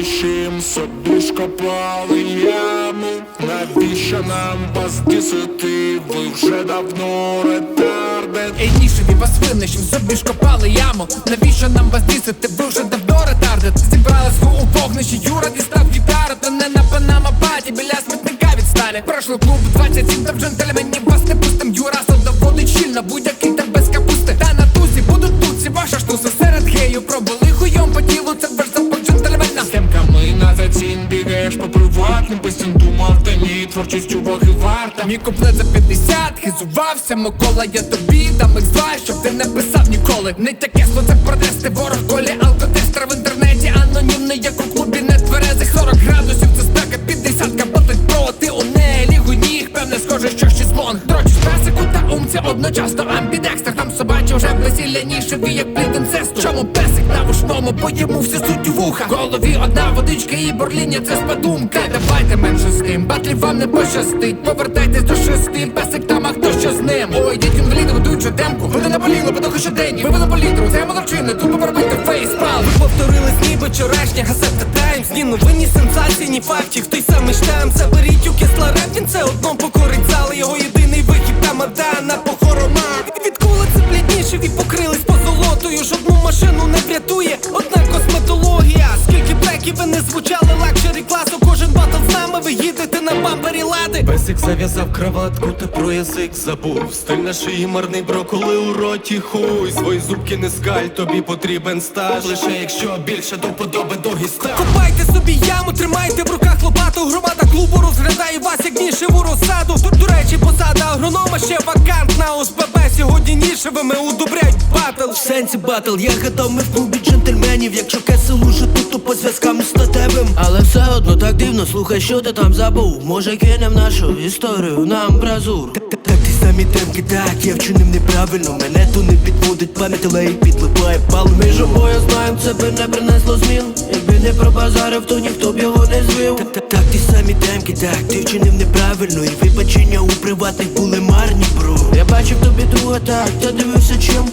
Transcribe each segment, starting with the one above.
разом собі ж яму Навіщо нам вас дісити? Ви вже давно ретардед Ей, нішеві вас винищим, собі ж копали яму. Навіщо нам вас дісити, ви вже давно ретардед Зібрали свого у вогнищі, Юра дістав гітару. Та не на панама паті, біля смітника відстане. Пройшло клуб 27, та в джентльменів творчість уваги варта. Мій куплет за 50, хизувався Микола, я тобі дам їх два, щоб ти не писав ніколи. Не таке це протести, ворог колі алкотестер в інтернеті Анонімний, як у клубі не тверезих 40 градусів, це спека 50 каботить проти у неї лігу ніг Певне схоже, що ще слон Дрочиш песику та умці одночасно амбідекстер Там собаче вже весілля нішеві, як плід інцесту. Чому песик на вушному, бо йому все суть вуха. Голові одна водичка і борління, це спадумка Давайте менше з тим, батлів вам не пощастить. Повертайтесь до шести, песик там, а хто що з ним? Ой, інваліди ведуть же демку Ви не наболіли, бо щоденні. Ви по літру, це молодчини, тут поробити фейспал Ви повторились ніби вчорашня газета Таймс Ні новинні сенсації, ні фактів, той самий штамп Заберіть у кисла це одно покорить зали Його єдиний вихід на похоронах Песик зав'язав краватку, та про язик забув. Стиль на шиї марний броколи у роті хуй. Свої зубки не скаль, тобі потрібен стаж. Лише якщо більше до подоби догі став Копайте собі яму, тримайте в руках лопату. Громада клубу розглядає вас як нішеву розсаду. До, до речі, посада агронома ще вакантна. ОСББ сьогодні нішевими удобряють батл. В сенсі батл, я гадав, ми в клубі джентльменів. Якщо кесел уже тут, то по зв'язкам статевим Але все одно дивно, слухай, що ти там забув. Може кинем нашу історію нам бразур Так, ті самі темки, так, я вчинив неправильно. Мене то не підводить пам'ять, але і підлипає пал. Ми ж обоє знаєм, це би не принесло змін. Якби не пробазарив, то ніхто б його не звів. Так, ті самі темки, так, ти вчинив неправильно. І вибачення у приватних були марні, бро. Я бачив тобі друга, так, та дивився чим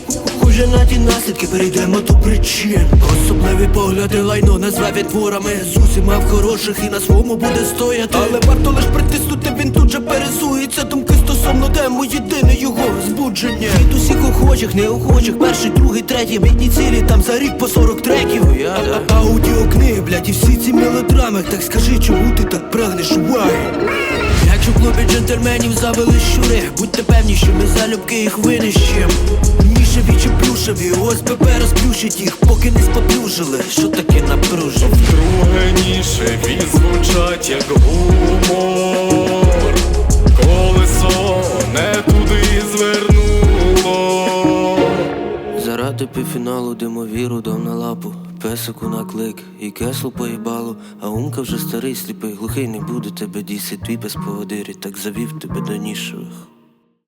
Хуже на ті наслідки перейдемо до причин. Особливі погляди лайно назвав відворами З в хороших і на своєму буде стояти. Але варто лиш притиснути, він тут же пересується. Думки стосовно демо, єдине його збудження. Від усіх охочих, неохочих, перший, другий, третій. Бідні цілі там за рік по 40 треків. Я, да. Аудіокниги, блядь, і всі ці мелодрами. Так скажи, чому ти так прагнеш? Уваги? Якщо клубі джентльменів завели щури Будьте певні, що ми залюбки їх винищим. винищем Нішеві чи плюшеві, ОСББ розплющить їх, поки не споплюжили. Що таке напружив? Друге нішеві звучать як гумор. Колесо не туди звернуло. Заради півфіналу димовіру дав на лапу. Песику на клик і кесло поїбало. А умка вже старий, сліпий, глухий не буде тебе дісить. Твій без поводирі, так завів тебе до нішевих